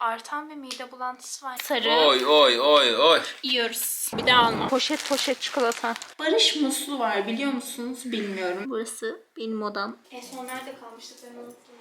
artan bir mide bulantısı var. Sarı. Oy oy oy oy. Yiyoruz. Bir daha alma. Poşet poşet çikolata. Barış muslu var biliyor musunuz? Bilmiyorum. Burası benim odam. En son nerede kalmıştık ben unuttum.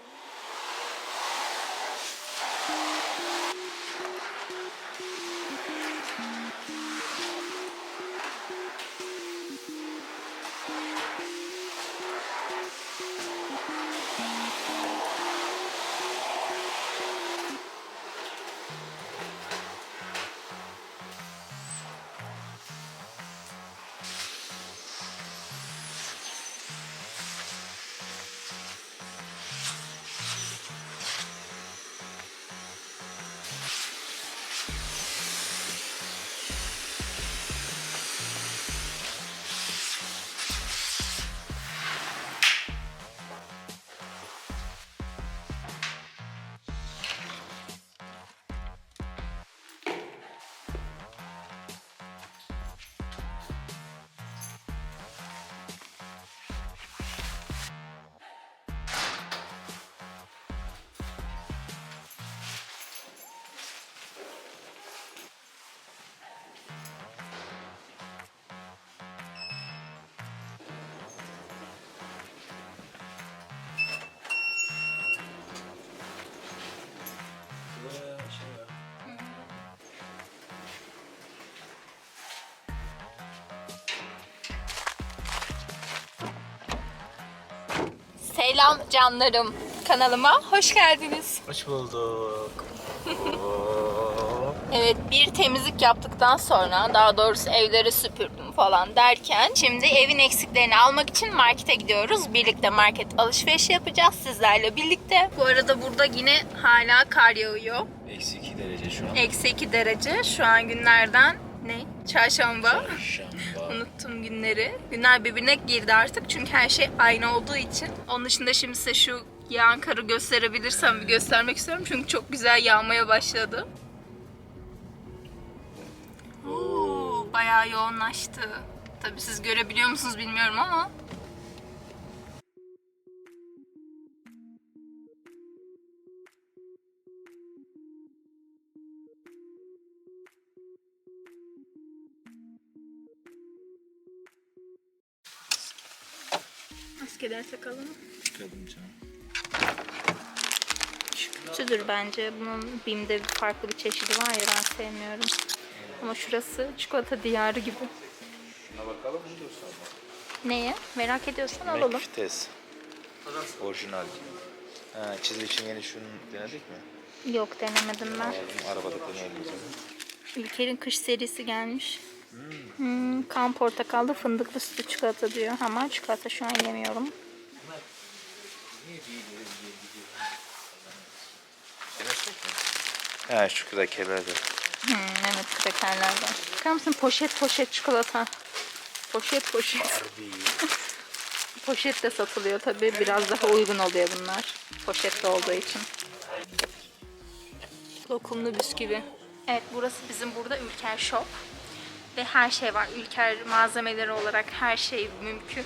Selam canlarım. Kanalıma hoş geldiniz. Hoş bulduk. Evet bir temizlik yaptıktan sonra daha doğrusu evleri süpürdüm falan derken şimdi evin eksiklerini almak için markete gidiyoruz. Birlikte market alışveriş yapacağız sizlerle birlikte. Bu arada burada yine hala kar yağıyor. Eksi 2 derece şu an. Eksi 2 derece. Şu an günlerden ne? Çarşamba. Şamba. Günleri. Günler birbirine girdi artık çünkü her şey aynı olduğu için. Onun dışında şimdi size şu yağan karı gösterebilirsem bir göstermek istiyorum. Çünkü çok güzel yağmaya başladı. Oo, bayağı yoğunlaştı. Tabii siz görebiliyor musunuz bilmiyorum ama. Maskeler takalım. Kadın canım. Kötüdür bence. Bunun BİM'de farklı bir çeşidi var ya ben sevmiyorum. Ama şurası çikolata diyarı gibi. Şuna bakalım mı diyorsun? Neye? Merak ediyorsan alalım. McFites. Orijinal. Ha, çizgi için yeni şunu denedik mi? Yok denemedim ben. Alalım, arabada deneyelim. Ülker'in kış serisi gelmiş. Hmm, kan portakallı fındıklı sütlü çikolata diyor. Ama çikolata şu an yemiyorum. Ha şu krakerler de. Hmm, evet krakerlerden. Bakar mısın poşet poşet çikolata. Poşet poşet. Poşet de satılıyor tabii. Biraz daha uygun oluyor bunlar. Poşette olduğu için. Lokumlu bisküvi. Evet burası bizim burada Ülker Shop. Ve her şey var. Ülker malzemeleri olarak her şey mümkün.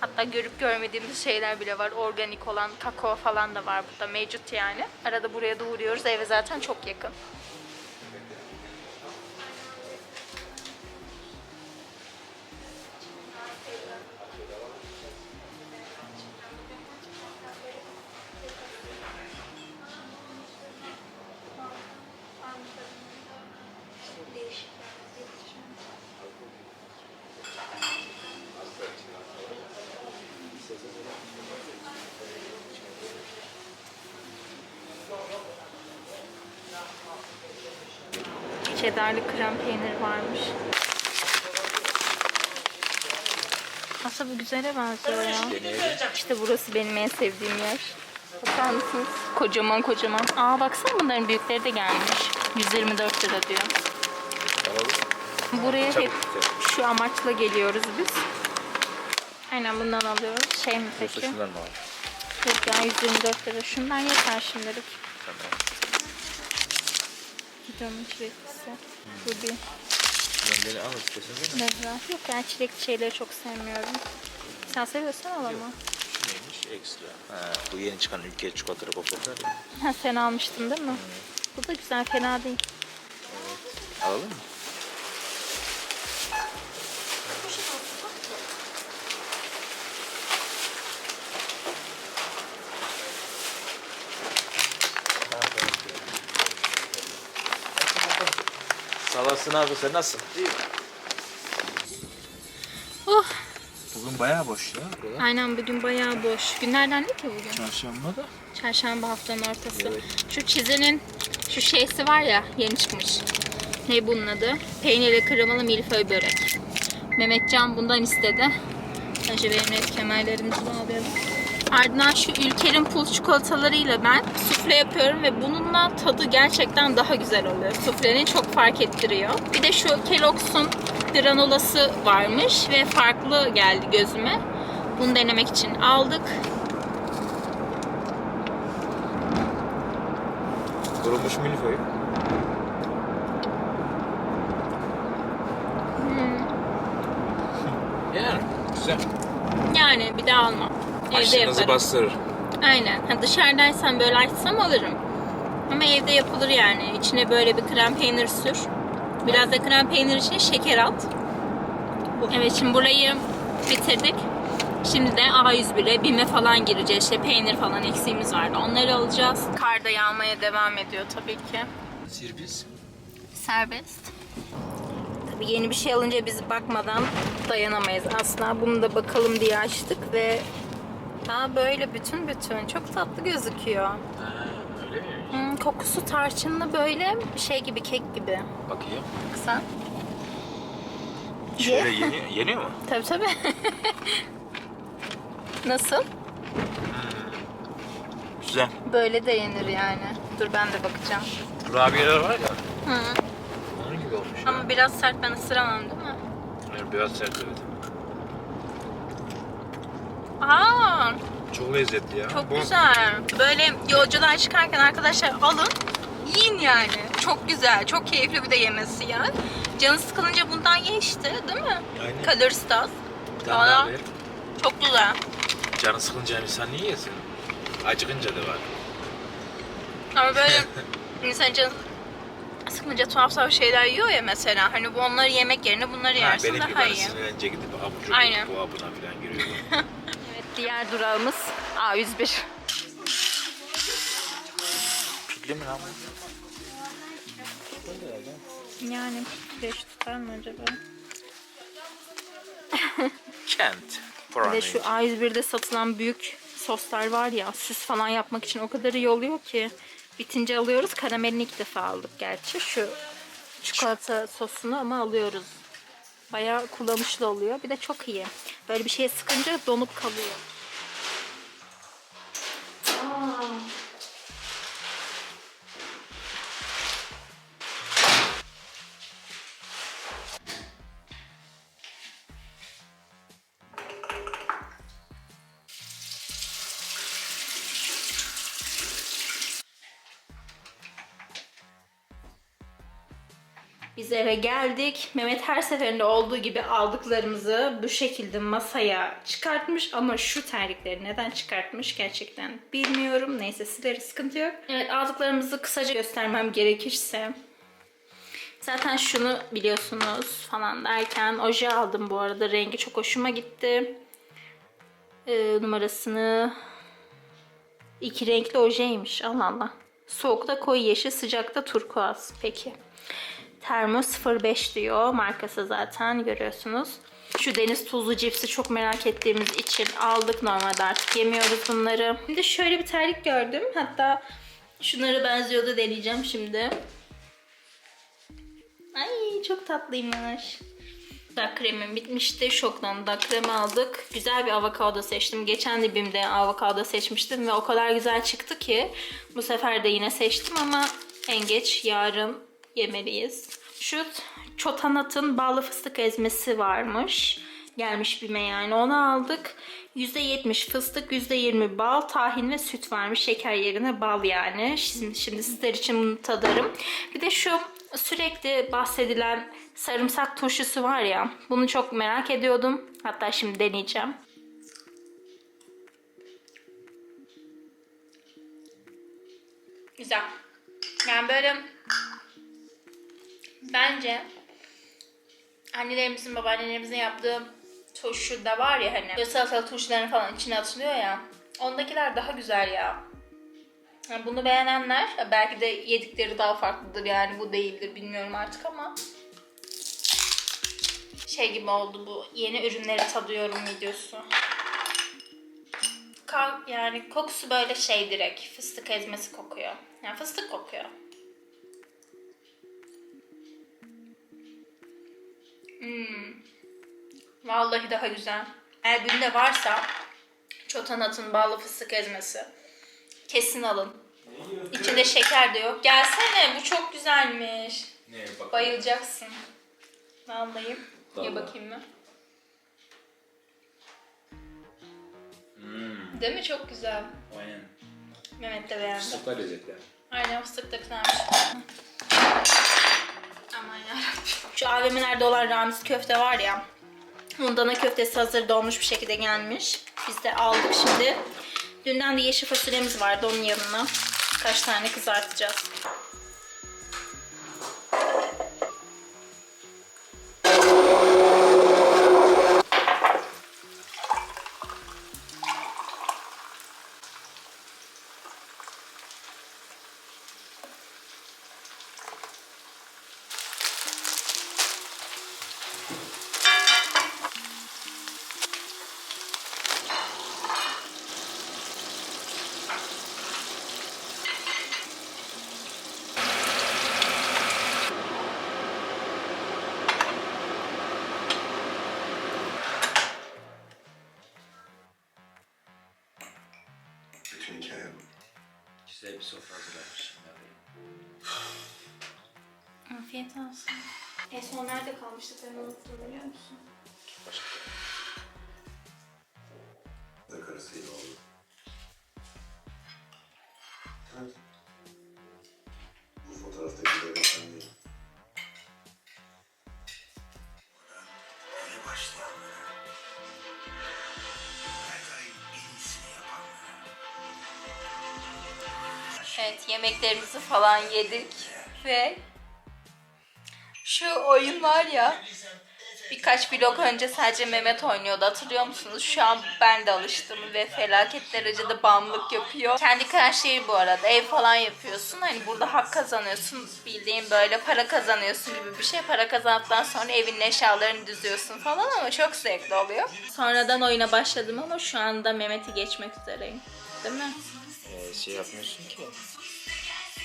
Hatta görüp görmediğimiz şeyler bile var. Organik olan kakao falan da var burada mevcut yani. Arada buraya da uğruyoruz. Eve zaten çok yakın. Güzele benziyor ya. İşte burası benim en sevdiğim yer. Bakar mısınız? Kocaman kocaman. Aa baksana bunların büyükleri de gelmiş. 124 lira diyor. Alalım. Buraya hep şu amaçla geliyoruz biz. Aynen bundan alıyoruz. Şey mi peki? şundan mı? Yok ya 124 lira. Şundan yeter şimdilik. Tamam. Gidiyorum çileklisi. Bu bir Şundan beni al istiyorsun değil mi? Yok ben çilekli şeyleri çok sevmiyorum. Sen seviyorsan al ama. Neymiş? Ekstra. Ha, bu yeni çıkan ülke çikolatalı gofretler ya. Ha, sen almıştın değil mi? tatlı da güzel fena değil. Alalım mı? Sağ olasın abi sen nasılsın? İyi. Bugün bayağı boş ya. buralar. aynen bugün bayağı boş. Günlerden ne ki bugün? Çarşamba da. Çarşamba haftanın ortası. Evet. Şu çizenin şu şeysi var ya yeni çıkmış. Ne bunun adı? Peynirli kremalı milföy börek. Mehmetcan bundan istedi. Önce benim red kemerlerimizi bağlayalım. Ardından şu Ülker'in pul çikolatalarıyla ben sufle yapıyorum ve bununla tadı gerçekten daha güzel oluyor. Suflenin çok fark ettiriyor. Bir de şu Kellogg's'un granolası varmış ve farklı geldi gözüme. Bunu denemek için aldık. Kurumuş milföy. Yani güzel. Yani bir daha almam. Evde Aşınızı yaparım. bastırır. Aynen. Ha, dışarıdaysan böyle açsam alırım. Ama evde yapılır yani. İçine böyle bir krem peynir sür. Biraz da krem peynir için şeker at. Evet şimdi burayı bitirdik. Şimdi de A101'e BİM'e falan gireceğiz. İşte peynir falan eksiğimiz vardı. Onları alacağız. Kar da yağmaya devam ediyor tabii ki. Sirbiz. Serbest. Tabii yeni bir şey alınca biz bakmadan dayanamayız asla. Bunu da bakalım diye açtık ve ha böyle bütün bütün çok tatlı gözüküyor. Hmm, kokusu tarçınlı böyle şey gibi kek gibi. Bakayım. Kısa. Şöyle yeniyor, yeniyor mu? Tabii tabii. Nasıl? Güzel. Böyle de yenir yani. Dur ben de bakacağım. Kurabiyeler var ya. Hı. Onun gibi olmuş ya. Ama biraz sert ben ısıramam değil mi? Yani biraz sert evet. Aa, Çok lezzetli ya. Çok Bu- güzel. Böyle yolculuğa çıkarken arkadaşlar alın, yiyin yani. Çok güzel, çok keyifli bir de yemesi ya. Canı sıkılınca bundan ye işte, değil mi? Aynen. Kalorisi de az. Bir tane daha Valla ver. çok güzel. Canı sıkınca insan niye yesin? Acıkınca da var. Ama böyle insan canı sıkılınca tuhaf tuhaf şeyler yiyor ya mesela. Hani bu onları yemek yerine bunları Ha, yersin benim gibi daha hani iyi. sinirlenince gidip abucu Aynen. bu abuna falan giriyor. Diğer durağımız A101. Pilli mi lan bu? Yani beş tutar mı acaba? Kent. Bir de şu A101'de satılan büyük soslar var ya süs falan yapmak için o kadar iyi oluyor ki. Bitince alıyoruz. Karamelini ilk defa aldık gerçi. Şu çikolata sosunu ama alıyoruz. Bayağı kullanışlı oluyor. Bir de çok iyi. Böyle bir şeye sıkınca donup kalıyor. Eve geldik. Mehmet her seferinde olduğu gibi aldıklarımızı bu şekilde masaya çıkartmış ama şu terlikleri neden çıkartmış gerçekten bilmiyorum. Neyse sileriz sıkıntı yok. Evet aldıklarımızı kısaca göstermem gerekirse Zaten şunu biliyorsunuz falan derken oje aldım bu arada. Rengi çok hoşuma gitti. Ee, numarasını iki renkli ojeymiş. Allah Allah. Soğukta koyu yeşil, sıcakta turkuaz. Peki. Termo 05 diyor. Markası zaten görüyorsunuz. Şu deniz tuzlu cipsi çok merak ettiğimiz için aldık. Normalde artık yemiyoruz bunları. Şimdi şöyle bir terlik gördüm. Hatta şunlara benziyordu deneyeceğim şimdi. Ay çok tatlıymış. Dudak bitmişti. Şoktan dudak kremi aldık. Güzel bir avokado seçtim. Geçen de BİM'de avokado seçmiştim ve o kadar güzel çıktı ki bu sefer de yine seçtim ama en geç yarın yemeliyiz. Şu çotanatın ballı fıstık ezmesi varmış. Gelmiş BİM'e yani onu aldık. %70 fıstık, %20 bal, tahin ve süt varmış. Şeker yerine bal yani. Şimdi, şimdi sizler için bunu tadarım. Bir de şu sürekli bahsedilen sarımsak turşusu var ya. Bunu çok merak ediyordum. Hatta şimdi deneyeceğim. Güzel. Yani böyle bence annelerimizin, babaannelerimizin yaptığı turşu da var ya hani böyle salatalık turşularını falan içine atılıyor ya. Ondakiler daha güzel ya. Yani bunu beğenenler belki de yedikleri daha farklıdır yani bu değildir bilmiyorum artık ama şey gibi oldu bu yeni ürünleri tadıyorum videosu. Yani kokusu böyle şey direkt fıstık ezmesi kokuyor. Yani fıstık kokuyor. Hmm. Vallahi daha güzel. Eğer günde varsa çotanatın ballı fıstık ezmesi kesin alın. İçinde şeker de yok. Gelsene bu çok güzelmiş. Ne bak. Bayılacaksın. Vallahi. Ye Vallahi. bakayım mı? Hmm, Değil mi? Çok güzel. aynen. Mehmet de beğendi. Süper lezzetli. Aynen fıstık da güzelmiş. Aman yarabbim. Şu AVM'lerde olan Ramiz köfte var ya. Onun dana köftesi hazır donmuş bir şekilde gelmiş. Biz de aldık şimdi. Dünden de yeşil fasulyemiz vardı onun yanına. Kaç tane kızartacağız. En son nerede kalmıştık ben unuttum biliyor musun? Da karısıyla oldu. Bu sen değil. Yeni başlayanlara, her ay en iyisini yapanlara. Evet yemeklerimizi falan yedik ve şu oyun var ya birkaç vlog önce sadece Mehmet oynuyordu hatırlıyor musunuz? Şu an ben de alıştım ve felaket derecede bağımlılık yapıyor. Kendi şeyi bu arada ev falan yapıyorsun. Hani burada hak kazanıyorsun bildiğin böyle para kazanıyorsun gibi bir şey. Para kazandıktan sonra evin eşyalarını düzüyorsun falan ama çok zevkli oluyor. Sonradan oyuna başladım ama şu anda Mehmet'i geçmek üzereyim. Değil mi? Ee, şey yapmıyorsun ki.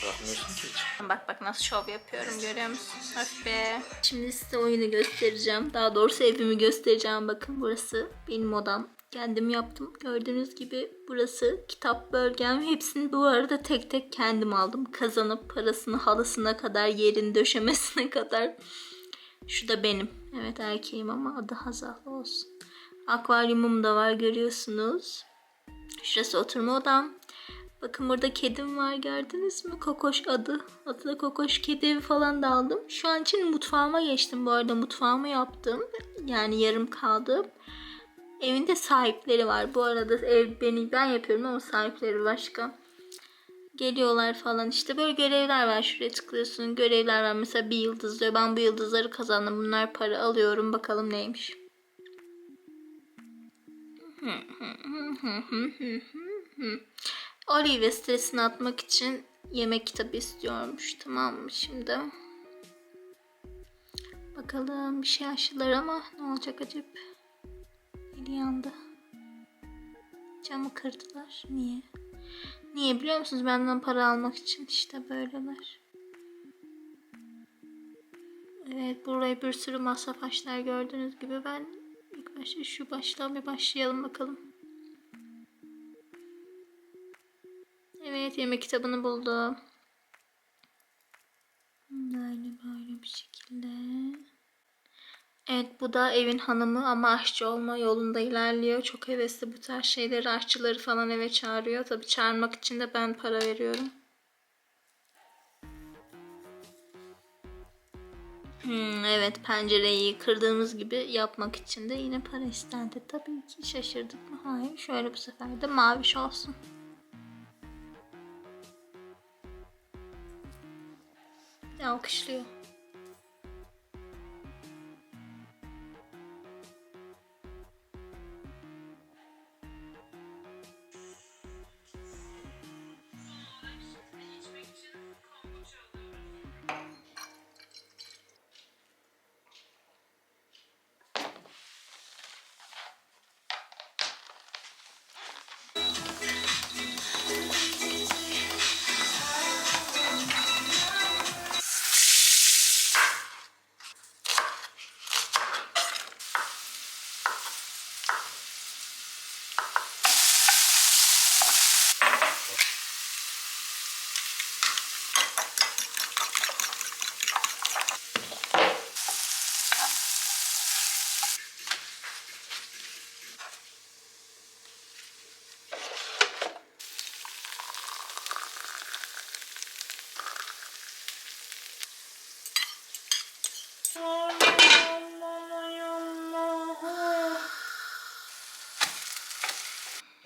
Bırakmıyorsun ki hiç. Bak bak nasıl şov yapıyorum görüyor musun? Öf be. Şimdi size oyunu göstereceğim. Daha doğrusu evimi göstereceğim. Bakın burası benim odam. Kendim yaptım. Gördüğünüz gibi burası kitap bölgem. Hepsini bu arada tek tek kendim aldım. Kazanıp parasını halısına kadar, yerin döşemesine kadar. Şu da benim. Evet erkeğim ama adı Hazal olsun. Akvaryumum da var görüyorsunuz. Şurası oturma odam. Bakın burada kedim var gördünüz mü? Kokoş adı. Adı da Kokoş kedi evi falan da aldım. Şu an için mutfağıma geçtim bu arada. Mutfağımı yaptım. Yani yarım kaldı. Evinde sahipleri var. Bu arada ev beni ben yapıyorum ama sahipleri başka. Geliyorlar falan işte böyle görevler var. Şuraya tıklıyorsun. Görevler var. Mesela bir yıldız diyor. Ben bu yıldızları kazandım. Bunlar para alıyorum. Bakalım neymiş. Olivia stresini atmak için yemek kitabı istiyormuş. Tamam mı şimdi? Bakalım bir şey aşılar ama ne olacak acaba? Eli yandı. Camı kırdılar. Niye? Niye biliyor musunuz? Benden para almak için işte böyleler. Evet buraya bir sürü masraf açlar gördüğünüz gibi ben ilk başta şu baştan bir başlayalım bakalım. Evet yemek kitabını buldum. Böyle böyle bir şekilde. Evet bu da evin hanımı ama aşçı olma yolunda ilerliyor. Çok hevesli bu tarz şeyleri aşçıları falan eve çağırıyor. Tabii çağırmak için de ben para veriyorum. Hmm, evet pencereyi kırdığımız gibi yapmak için de yine para istendi. Tabii ki şaşırdık mı? Hayır. Şöyle bu sefer de maviş olsun. Alkışlıyor.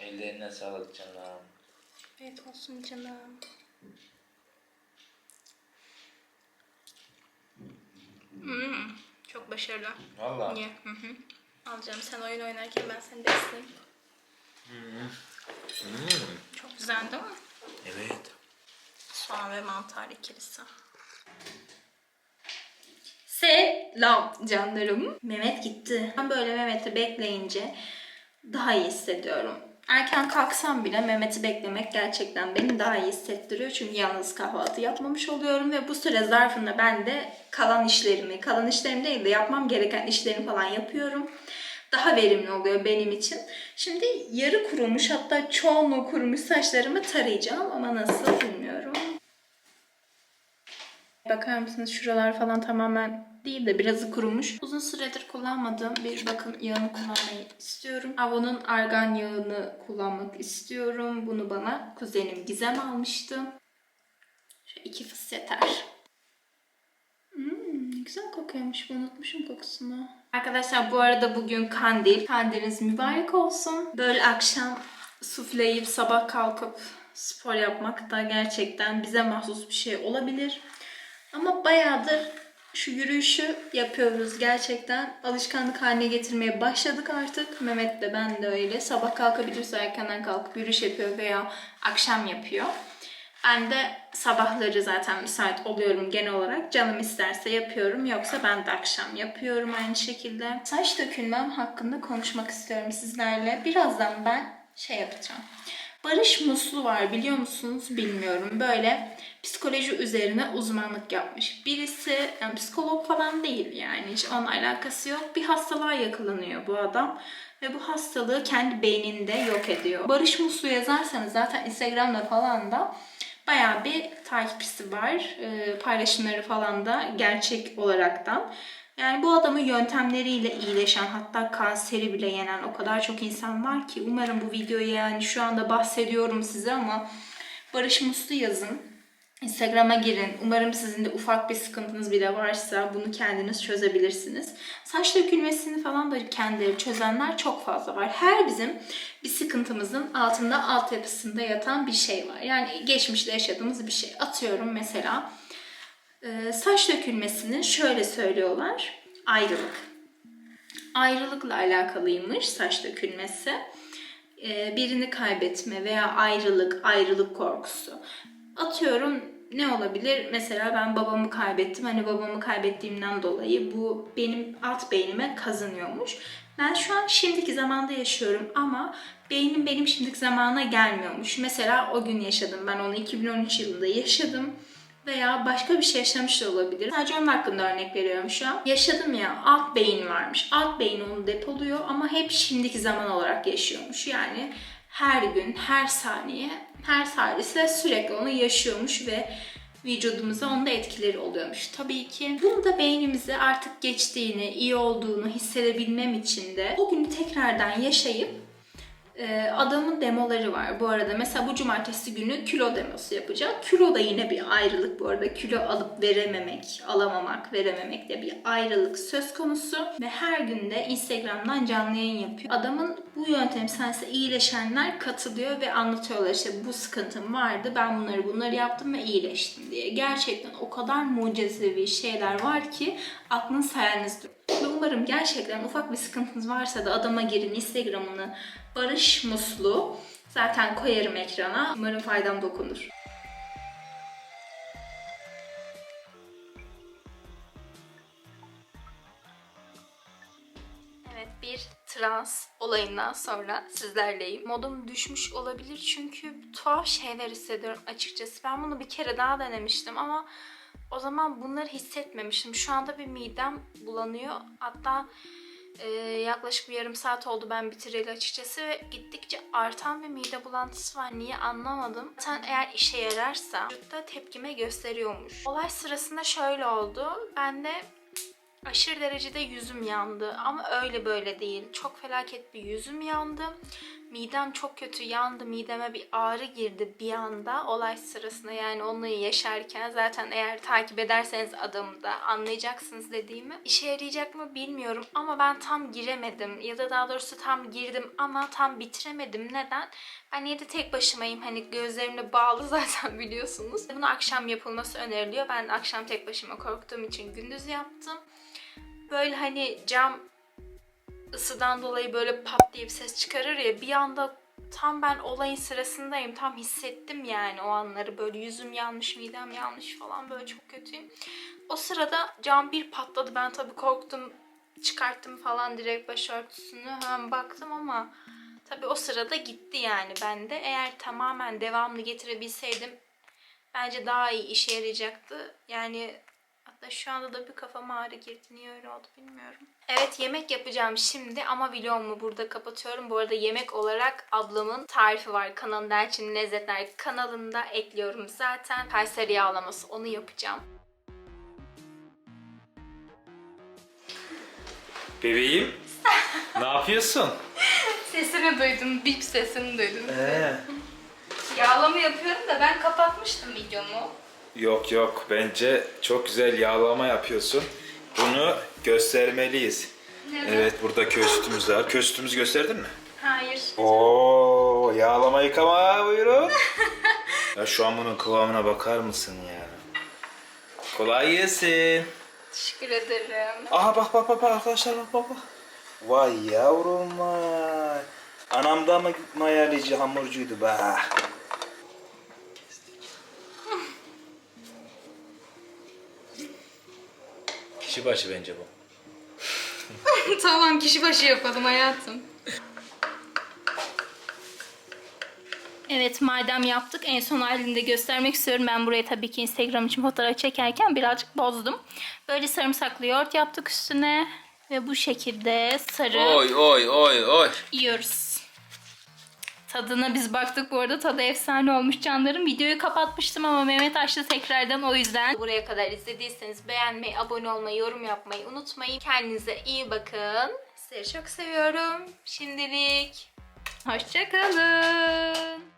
Ellerine sağlık canım. Evet olsun canım. Hmm, çok başarılı. Valla. Niye? Hı hı. Alacağım sen oyun oynarken ben seni besleyeyim. Hmm. Çok güzel değil mi? Evet. Soğan ve mantar ikilisi. Selam canlarım. Mehmet gitti. Ben böyle Mehmet'i bekleyince daha iyi hissediyorum. Erken kalksam bile Mehmet'i beklemek gerçekten beni daha iyi hissettiriyor. Çünkü yalnız kahvaltı yapmamış oluyorum ve bu süre zarfında ben de kalan işlerimi, kalan işlerim değil de yapmam gereken işlerimi falan yapıyorum. Daha verimli oluyor benim için. Şimdi yarı kurumuş hatta çoğunluğu kurumuş saçlarımı tarayacağım ama nasıl bilmiyorum. Bakar mısınız şuralar falan tamamen değil de birazı kurumuş. Uzun süredir kullanmadığım bir bakım yağını kullanmayı istiyorum. Avon'un argan yağını kullanmak istiyorum. Bunu bana kuzenim Gizem almıştı. Şu iki fıs yeter. Hmm, güzel kokuyormuş. Ben unutmuşum kokusunu. Arkadaşlar bu arada bugün kandil. Kandiliniz mübarek olsun. Böyle akşam sufleyip sabah kalkıp spor yapmak da gerçekten bize mahsus bir şey olabilir. Ama bayağıdır şu yürüyüşü yapıyoruz gerçekten. Alışkanlık haline getirmeye başladık artık. Mehmet de ben de öyle. Sabah kalkabilirse erkenden kalkıp yürüyüş yapıyor veya akşam yapıyor. Ben de sabahları zaten müsait oluyorum genel olarak. Canım isterse yapıyorum. Yoksa ben de akşam yapıyorum aynı şekilde. Saç dökülmem hakkında konuşmak istiyorum sizlerle. Birazdan ben şey yapacağım. Barış Muslu var biliyor musunuz bilmiyorum. Böyle psikoloji üzerine uzmanlık yapmış. Birisi yani psikolog falan değil yani hiç onunla alakası yok. Bir hastalığa yakalanıyor bu adam. Ve bu hastalığı kendi beyninde yok ediyor. Barış Muslu yazarsanız zaten Instagram'da falan da bayağı bir takipçisi var. Ee, paylaşımları falan da gerçek olaraktan. Yani bu adamın yöntemleriyle iyileşen hatta kanseri bile yenen o kadar çok insan var ki umarım bu videoyu yani şu anda bahsediyorum size ama Barış Muslu yazın. Instagram'a girin. Umarım sizin de ufak bir sıkıntınız bile varsa bunu kendiniz çözebilirsiniz. Saç dökülmesini falan da kendileri çözenler çok fazla var. Her bizim bir sıkıntımızın altında altyapısında yatan bir şey var. Yani geçmişte yaşadığımız bir şey. Atıyorum mesela e, saç dökülmesini şöyle söylüyorlar. Ayrılık. Ayrılıkla alakalıymış saç dökülmesi. E, birini kaybetme veya ayrılık, ayrılık korkusu. Atıyorum ne olabilir? Mesela ben babamı kaybettim. Hani babamı kaybettiğimden dolayı bu benim alt beynime kazınıyormuş. Ben şu an şimdiki zamanda yaşıyorum ama beynim benim şimdiki zamana gelmiyormuş. Mesela o gün yaşadım. Ben onu 2013 yılında yaşadım veya başka bir şey yaşamış da olabilir. Sadece onun hakkında örnek veriyorum şu an. Yaşadım ya alt beyin varmış. Alt beyin onu depoluyor ama hep şimdiki zaman olarak yaşıyormuş. Yani her gün, her saniye, her salise sürekli onu yaşıyormuş ve vücudumuza onda etkileri oluyormuş. Tabii ki bunu da beynimize artık geçtiğini, iyi olduğunu hissedebilmem için de o günü tekrardan yaşayıp Ee, adamın demoları var bu arada. Mesela bu cumartesi günü kilo demosu yapacak. Kilo da yine bir ayrılık bu arada. Kilo alıp verememek, alamamak, verememek de bir ayrılık söz konusu. Ve her günde Instagram'dan canlı yayın yapıyor. Adamın bu yöntem sayesinde iyileşenler katılıyor ve anlatıyorlar işte bu sıkıntım vardı. Ben bunları bunları yaptım ve iyileştim diye. Gerçekten o kadar mucizevi şeyler var ki aklınız hayaliniz. Ve umarım gerçekten ufak bir sıkıntınız varsa da adama girin Instagram'ını Barış Muslu. Zaten koyarım ekrana. Umarım faydam dokunur. Evet bir trans olayından sonra sizlerleyim. Modum düşmüş olabilir çünkü tuhaf şeyler hissediyorum açıkçası. Ben bunu bir kere daha denemiştim ama o zaman bunları hissetmemiştim. Şu anda bir midem bulanıyor. Hatta e, yaklaşık bir yarım saat oldu ben bitireli açıkçası ve gittikçe artan bir mide bulantısı var. Niye anlamadım. Zaten eğer işe yararsa vücutta tepkime gösteriyormuş. Olay sırasında şöyle oldu. Ben de aşırı derecede yüzüm yandı ama öyle böyle değil. Çok felaket bir yüzüm yandı. Midem çok kötü yandı. Mideme bir ağrı girdi bir anda olay sırasında yani onları yaşarken zaten eğer takip ederseniz adamı da anlayacaksınız dediğimi. İşe yarayacak mı bilmiyorum ama ben tam giremedim ya da daha doğrusu tam girdim ama tam bitiremedim. Neden? Ben yine de tek başımayım. Hani gözlerimle bağlı zaten biliyorsunuz. Bunu akşam yapılması öneriliyor. Ben akşam tek başıma korktuğum için gündüz yaptım böyle hani cam ısıdan dolayı böyle pat diye bir ses çıkarır ya bir anda tam ben olayın sırasındayım tam hissettim yani o anları böyle yüzüm yanmış midem yanmış falan böyle çok kötüyüm. O sırada cam bir patladı ben tabii korktum çıkarttım falan direkt başörtüsünü hemen baktım ama tabii o sırada gitti yani bende. Eğer tamamen devamlı getirebilseydim bence daha iyi işe yarayacaktı. Yani Hatta şu anda da bir kafama ağrı girdi. Niye öyle oldu bilmiyorum. Evet yemek yapacağım şimdi ama vlogumu burada kapatıyorum. Bu arada yemek olarak ablamın tarifi var. Kanalın Elçin Lezzetler kanalında ekliyorum zaten. Kayseri yağlaması onu yapacağım. Bebeğim. ne yapıyorsun? Sesini duydum. Bip sesini duydum. Ee. Yağlama yapıyorum da ben kapatmıştım videomu. Yok yok bence çok güzel yağlama yapıyorsun. Bunu göstermeliyiz. Evet burada köstümüz var. Köstümüzü gösterdin mi? Hayır. Oo yağlama yıkama buyurun. ya şu an bunun kıvamına bakar mısın ya? Kolay gelsin. Teşekkür ederim. Aha bak bak bak bak arkadaşlar bak bak bak. Vay yavrum vay. Anam da mı mayaleci hamurcuydu be. Kişi başı bence bu. tamam kişi başı yapalım hayatım. Evet madem yaptık en son halinde göstermek istiyorum. Ben buraya tabii ki Instagram için fotoğraf çekerken birazcık bozdum. Böyle sarımsaklı yoğurt yaptık üstüne. Ve bu şekilde sarı Oy oy oy oy. yiyoruz. Tadına biz baktık bu arada tadı efsane olmuş canlarım. Videoyu kapatmıştım ama Mehmet açtı tekrardan o yüzden. Buraya kadar izlediyseniz beğenmeyi, abone olmayı, yorum yapmayı unutmayın. Kendinize iyi bakın. Sizleri çok seviyorum. Şimdilik hoşçakalın.